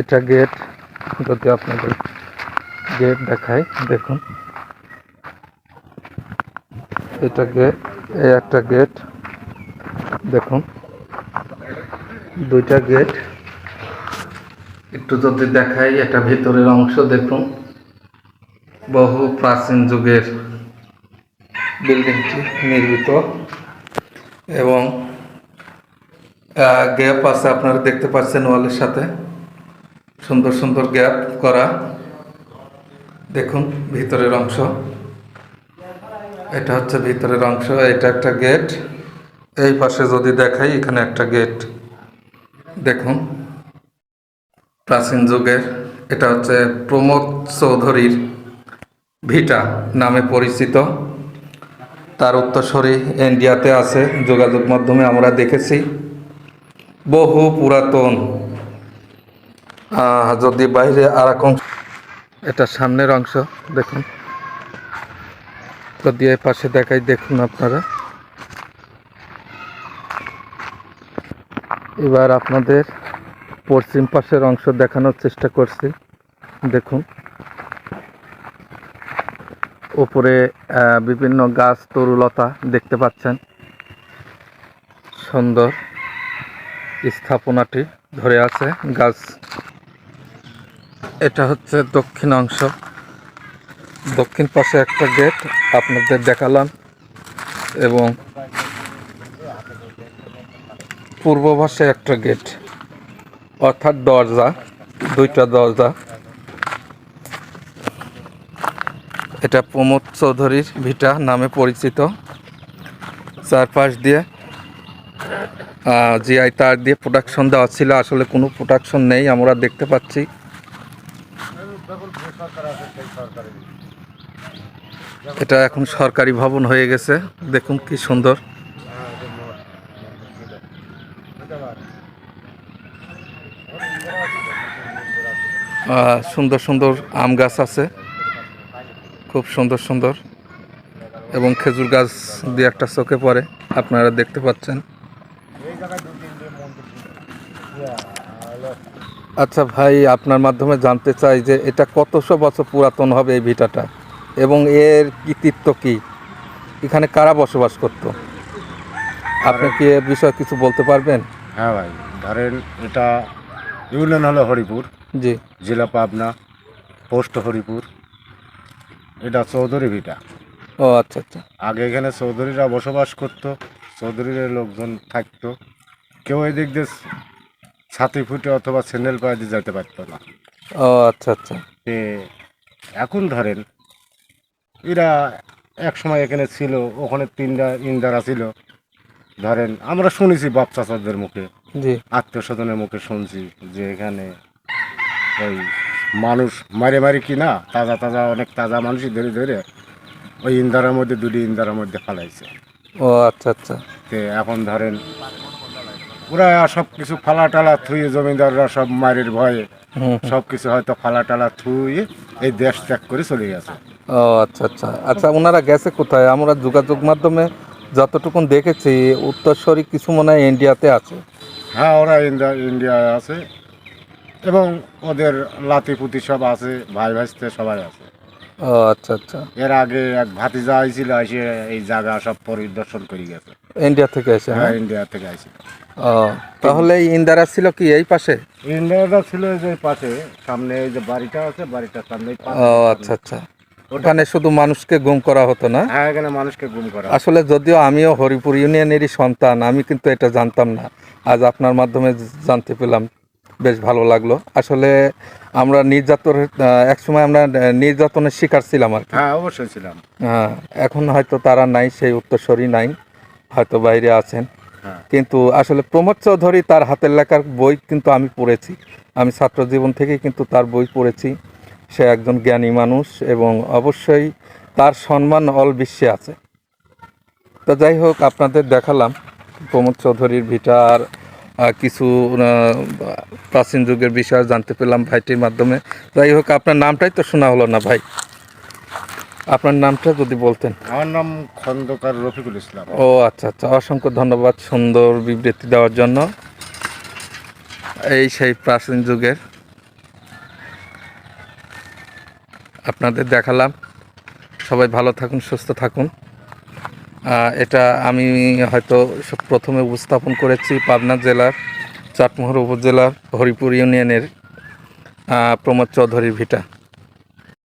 এটা গেট যদি আপনাদের গেট দেখাই, দেখুন। এটা গেট এই একটা গেট দেখুন। দুইটা গেট একটু যদি দেখাই, এটা ভিতরের অংশ, দেখুন। বহু প্রাচীন যুগের বিল্ডিংটি নির্মিত। এবং গ্যাপ আছে, আপনারা দেখতে পাচ্ছেন ওয়ালের সাথে। সুন্দর সুন্দর গ্যাপ করা। দেখুন, ভিতরের অংশ। এটা হচ্ছে ভিতরের অংশ, এটা একটা গেট এই পাশে যদি দেখাই, এখানে একটা গেট দেখুন, প্রাচীন যুগের, এটা হচ্ছে প্রমোদ চৌধুরীর ভিটা নামে পরিচিত। তার উত্তরসূরি ইন্ডিয়াতে আছে, যোগাযোগ মাধ্যমে আমরা দেখেছি। বহু পুরাতন। যদি বাইরে আর এক অংশ এটা সামনের অংশ, দেখুন। যদি এই পাশে দেখাই, দেখুন আপনারা। এবার আপনাদের পশ্চিম পাশের অংশ দেখানোর চেষ্টা করছি। দেখুন। উপরে বিভিন্ন গাছ তরুলতা দেখতে পাচ্ছেন। সুন্দর। স্থাপনাটি ধরে আছে গাছ। এটা হচ্ছে দক্ষিণ অংশ দক্ষিণ পাশে একটা গেট, আপনাদের দেখালাম। এবং পূর্ব পাশে একটা গেট, অর্থাৎ দরজা, দুইটা দরজা। এটা প্রমোদ চৌধুরীর ভিটা নামে পরিচিত। চারপাশ দিয়ে জিআই তার দিয়ে প্রোডাকশন দেওয়া ছিল, আসলে কোনো প্রোডাকশন নেই, আমরা দেখতে পাচ্ছি। এটা এখন সরকারি ভবন হয়ে গেছে, দেখুন কি সুন্দর। সুন্দর সুন্দর আম গাছ আছে, খুব সুন্দর সুন্দর। এবং খেজুর গাছ দিয়ে একটা চোখে পড়ে, আপনারা দেখতে পাচ্ছেন। আচ্ছা ভাই আপনার মাধ্যমে জানতে চাই যে এটা কতশো বছর পুরাতন হবে এই ভিটাটা? এবং এর কৃতিত্ব কি? এখানে কারা বসবাস করত? আপনি কি এর বিষয়ে কিছু বলতে পারবেন? হ্যাঁ ভাই ধরেন এটা ইউনিয়ন হলো হরিপুর জি। জেলা পাবনা পোস্ট হরিপুর। এটা চৌধুরী ভিটা। ও আচ্ছা আচ্ছা। আগে এখানে চৌধুরীরা বসবাস করতো চৌধুরীর লোকজন থাকতো। কেউ এদিক দিয়ে ছাতি ফুটে অথবা স্যান্ডেল পায়ে দিয়ে যেতে পারতো না। ও আচ্ছা আচ্ছা। এখন ধরেন এরা এক সময় এখানে ছিল ওখানে তিনটা ইন্দারা ছিল। ধরেন আমরা শুনেছি বাপ চাচাদের মুখে জি। আত্মীয় স্বজনের মুখে শুনছি যে এখানে ওই মানুষ মারে মারি কি না তাজা তাজা অনেক তাজা মানুষই ধরে ধরে ওই ইন্দারার মধ্যে দুটি ইন্দারার মধ্যে ফালাইছে। ও আচ্ছা আচ্ছা। তে এখন ধরেন ওরা সব কিছু ফালা টালা থুয়ে জমিদাররা সব মারের ভয়ে সব কিছু হয়তো ফালা টালা থুয়ে এই দেশ ত্যাগ করে চলে গেছে। ও আচ্ছা আচ্ছা। আচ্ছা ওনারা গেছে কোথায়? আমরা যোগাযোগ মাধ্যমে যতটুকুন দেখেছি উত্তরস্বরী কিছু মনে হয় ইন্ডিয়াতে আছে। হ্যাঁ ওরা ইন্ডিয়া ইন্ডিয়ায় আছে। এবং ওদের লাতিপুতি সব আছে ভাই ভাইস্তে সবাই আছে। ও আচ্ছা আচ্ছা। এর আগে এক ভাতিজা আইছিল এসে এই জায়গা সব পরিদর্শন করে গেছে। ইন্ডিয়া থেকে এসে হ্যাঁ? ইন্ডিয়া থেকে আইছিল। ও তাহলে ইন্দারা ছিল কি এই পাশে? ইন্ডিয়াটা ছিল এই যে পাশে সামনে এই যে বাড়িটা আছে বাড়িটার সামনে ও আচ্ছা আচ্ছা। ওখানে শুধু মানুষকে গুম করা হতো না? হ্যাঁ এখানে মানুষকে গুম করা আসলে যদিও আমিও হরিপুর ইউনিয়নেরই সন্তান আমি কিন্তু এটা জানতাম না। আজ আপনার মাধ্যমে জানতে পেলাম। বেশ ভালো লাগল। আসলে আমরা নির্যাতনের একসময় আমরা নির্যাতনের শিকার ছিলাম আর হ্যাঁ অবশ্যই ছিলাম। হ্যাঁ এখন হয়তো তারা নাই সেই উত্তরস্বরী নাই হয়তো বাইরে আছেন। হ্যাঁ। কিন্তু আসলে প্রমোদ চৌধুরী তার হাতের লেখার বই কিন্তু আমি পড়েছি। আমি ছাত্র জীবন থেকেই কিন্তু তার বই পড়েছি। সে একজন জ্ঞানী মানুষ এবং অবশ্যই তার সম্মান অল বিশ্বে আছে। তো যাই হোক আপনাদের দেখালাম প্রমোদ চৌধুরীর ভিটার কিছু প্রাচীন যুগের বিষয় জানতে পেলাম ভাইটির মাধ্যমে। যাই হোক আপনার নামটাই তো শোনা হলো না ভাই। আপনার নামটা যদি বলতেন। আমার নাম খন্দকার রফিকুল ইসলাম। ও আচ্ছা আচ্ছা অসংখ্য ধন্যবাদ সুন্দর বিবৃতি দেওয়ার জন্য। এই সেই প্রাচীন যুগের আপনাদের দেখালাম। সবাই ভালো থাকুন সুস্থ থাকুন। এটা আমি হয়তো প্রথমে উপস্থাপন করেছি পাবনা জেলার, চাটমোহর উপজেলার, হরিপুর ইউনিয়নের প্রমোদ চৌধুরীর ভিটা।